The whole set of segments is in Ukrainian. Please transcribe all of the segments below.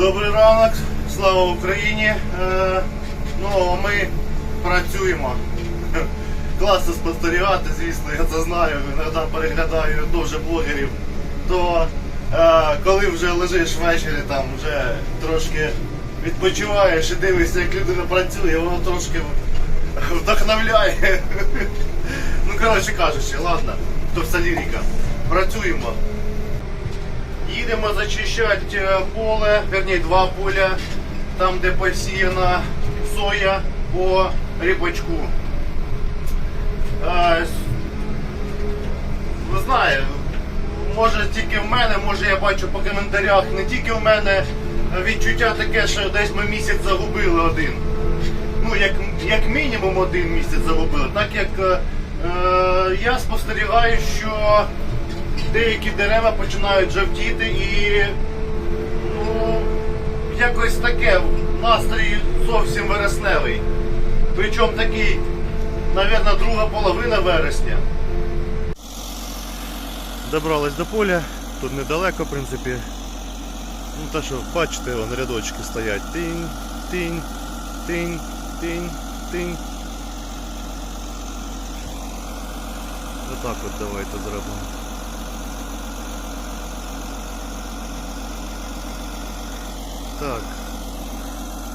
Добрий ранок, слава Україні. Е, ну, ми працюємо. Класно спостерігати, звісно, я це знаю. Іноді переглядаю дуже блогерів. То е, коли вже лежиш ввечері, там вже трошки відпочиваєш і дивишся, як людина працює, воно трошки вдохновляє. Ну, коротше кажучи, ладно, то все лірика. Працюємо. Їдемо зачищати е, поле, верні два поля, там де посіяна соя по ріпачку. Е, Не знаю, може тільки в мене, може я бачу по коментарях, не тільки в мене відчуття таке, що десь ми місяць загубили один. Ну, як, як мінімум один місяць загубили. Так як е, е, я спостерігаю, що деякі дерева починають жовтіти і ну, якось таке настрій зовсім вересневий. Причому такий, мабуть, друга половина вересня. Добрались до поля, тут недалеко, в принципі. Ну та що, бачите, вон рядочки стоять. Тинь, тинь, тинь, тинь, тинь. Отак от давайте зробимо. Так.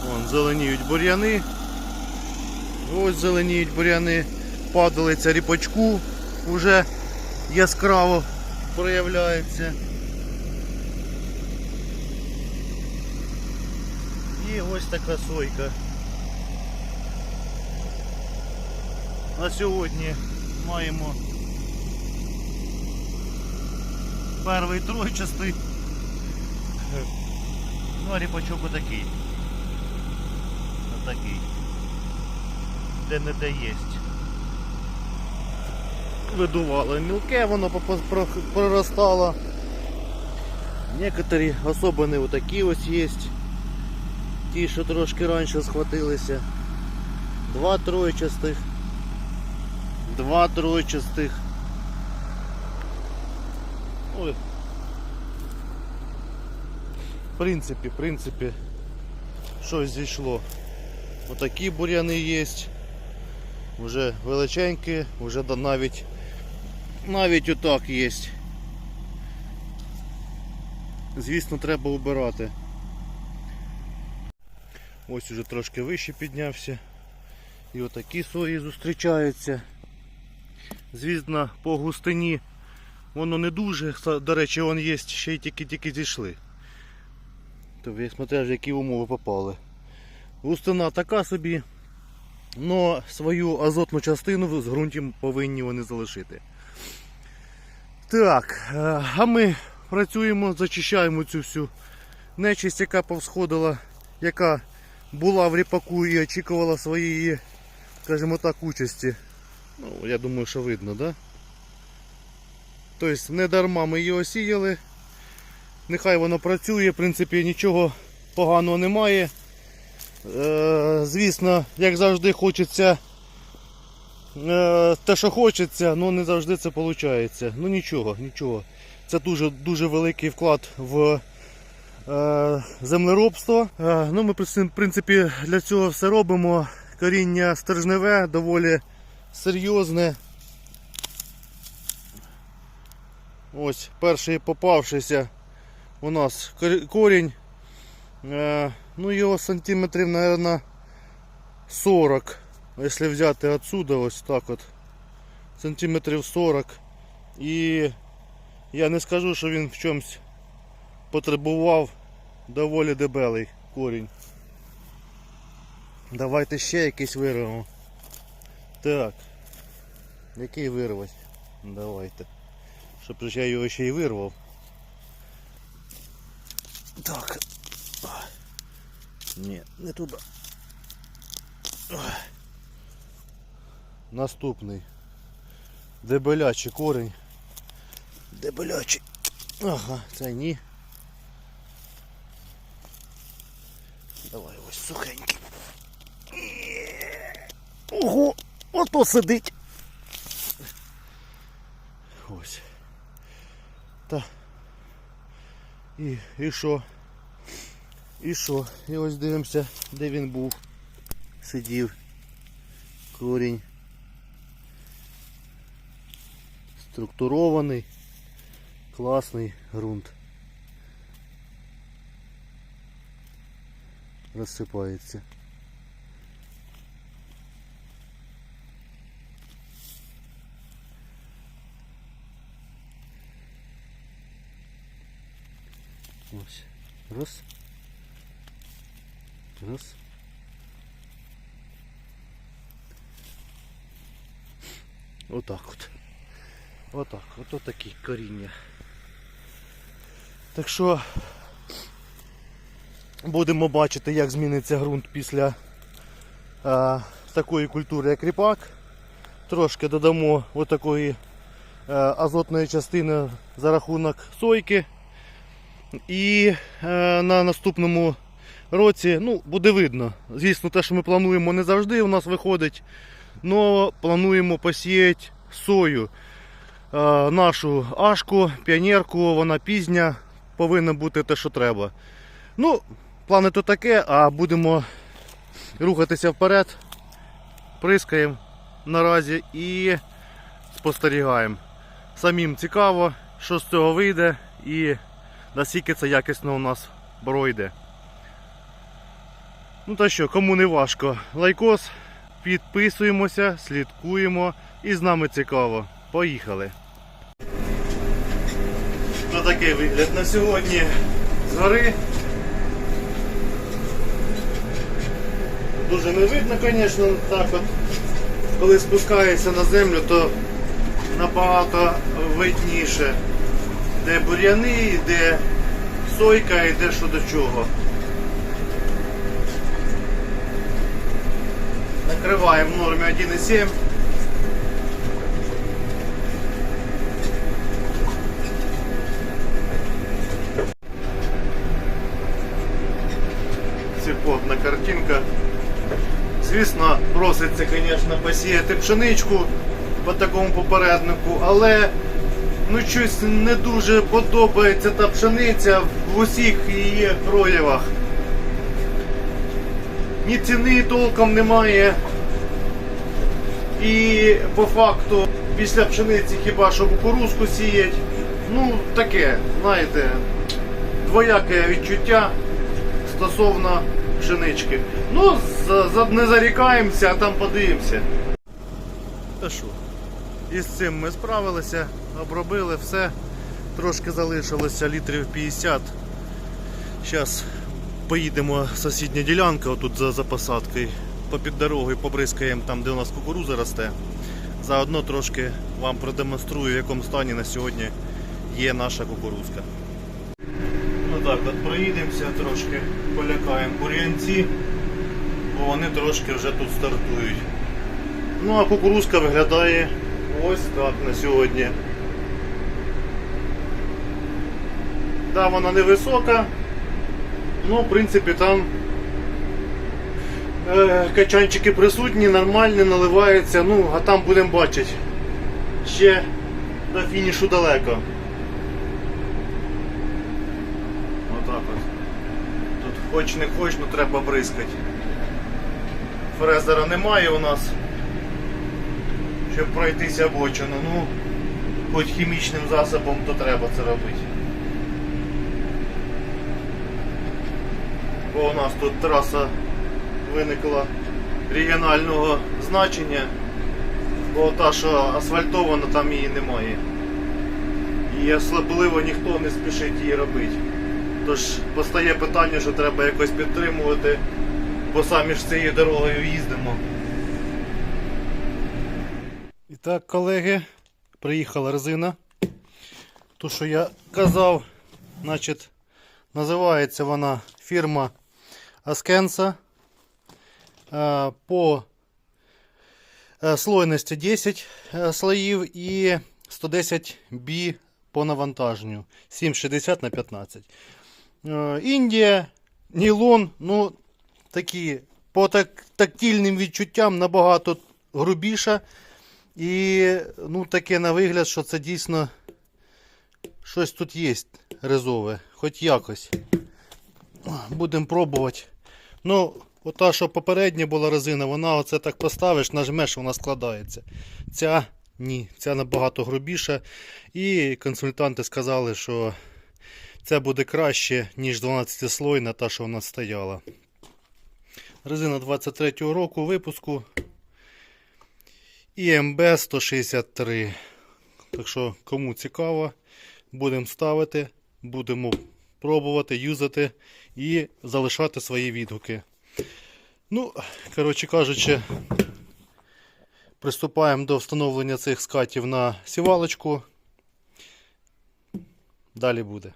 Вон зеленіють бур'яни. Ось зеленіють бур'яни. Падалиця ріпачку вже яскраво проявляється. І ось така сойка. На сьогодні маємо перший тройчастий. Ну, а ріпачок отакий. Отакий. Де не де єсть. Видувало мілке, воно проростало. Некоторі особини отакі ось є. Ті, що трошки раніше схватилися. Два тройчастих. Два тройчастих. Ой, в принципі, в принципі, щось зійшло. Отакі бур'яни є. Вже величенькі, вже навіть навіть отак є. Звісно, треба убирати. Ось уже трошки вище піднявся. І отакі сої зустрічаються. Звісно, по густині воно не дуже. До речі, вон є, ще й тільки-тільки зійшли. Тобто, смотря в які умови попали. Густина така собі, але свою азотну частину з ґрунтів повинні вони залишити. Так, е, а ми працюємо, зачищаємо цю всю нечисть, яка повсходила, яка була в ріпаку і очікувала своєї, скажімо так, участі. Ну, я думаю, що видно, да? Тобто не дарма ми її осіяли. Нехай воно працює, в принципі, нічого поганого немає. Е, звісно, як завжди, хочеться е, те, що хочеться, але не завжди це виходить. Ну нічого, нічого. Це дуже дуже великий вклад в е, землеробство. Е, ну, Ми в принципі для цього все робимо. Коріння стержневе, доволі серйозне. Ось перший попавшийся у нас кор- корінь. Е, ну його сантиметрів, наверное, 40. Якщо взяти отсюда, ось так от. Сантиметрів 40. І я не скажу, що він в чомусь потребував доволі дебелий корінь. Давайте ще якийсь вирвемо. Так. Який вирвати? Давайте. Щоб я його ще й вирвав. Так. Ні, не туди. Наступний. Дебелячий корінь. Дебелячий. Ага, це ні. Давай ось сухенький. Ого, ото сидить. Ось. Та. І, і? І що? І ось дивимося, де він був. Сидів. Корінь. Структурований. Класний ґрунт. Розсипається. Ось. Раз. Раз. Отак от. Отак. Ото такі коріння. Так що будемо бачити, як зміниться ґрунт після а, такої культури, як ріпак. Трошки додамо отакої а, азотної частини за рахунок сойки. І е, на наступному році ну, буде видно. Звісно, те, що ми плануємо, не завжди у нас виходить. але плануємо посіяти сою. Нашу ашку, піонерку, вона пізня, повинна бути те, що треба. Ну, плани то таке, а будемо рухатися вперед. Прискаємо наразі і спостерігаємо. Самим цікаво, що з цього вийде і наскільки це якісно у нас пройде. Ну та що, кому не важко, лайкос, підписуємося, слідкуємо і з нами цікаво. Поїхали. Ну такий вигляд на сьогодні з гори. Дуже не видно, звісно, так от. Коли спускаєшся на землю, то набагато видніше де бур'яни, де сойка і де що до чого. Накриваємо в нормі 1,7. Ціпотна картинка. Звісно, проситься, звісно, посіяти пшеничку по такому попереднику, але ну щось не дуже подобається та пшениця в усіх її проявах. Ні ціни толком немає. І по факту після пшениці хіба що кукурузку сіять. Ну таке, знаєте, двояке відчуття стосовно пшенички. Ну, не зарікаємося, а там подивимося. Та що? Із цим ми справилися, обробили все. Трошки залишилося літрів 50. Зараз поїдемо сусідня ділянка, отут за, за посадкою. Попід дорогою побризкаємо там, де у нас кукуруза росте. Заодно трошки вам продемонструю, в якому стані на сьогодні є наша кукурузка. Отак от проїдемося трошки, полякаємо бур'янці, бо вони трошки вже тут стартують. Ну а кукурузка виглядає ось так на сьогодні. Да, вона невисока, ну в принципі там качанчики присутні, нормальні, наливаються, ну а там будемо бачити. Ще до фінішу далеко. Отак от. Тут хоч не хоч, ну треба бризкати. Фрезера немає у нас щоб пройтися бочину. Ну, хоч хімічним засобом, то треба це робити. Бо у нас тут траса виникла регіонального значення, бо та, що асфальтована, там її немає. І особливо ніхто не спішить її робити. Тож постає питання, що треба якось підтримувати, бо самі ж цією дорогою їздимо. І так, колеги, приїхала резина. Ту, що я казав, значить, називається вона фірма Askensa. Е, По е, слойності 10 е, слоїв і 110 B по навантаженню. 7,60 на 15. Е, Індія, Нілон, ну, такі по так, тактильним відчуттям набагато грубіша. І ну, таке на вигляд, що це дійсно щось тут є резове, хоч якось. Будемо пробувати. Ну, ота, що попередня була резина, вона оце так поставиш, нажмеш, вона складається. Ця ні, ця набагато грубіша. І консультанти сказали, що це буде краще, ніж 12 слойна, та, що нас стояла. Резина 23-го року випуску. ІМБ 163. Так що, кому цікаво, будемо ставити, будемо пробувати, юзати і залишати свої відгуки. Ну, коротше кажучи, приступаємо до встановлення цих скатів на сівалочку. Далі буде.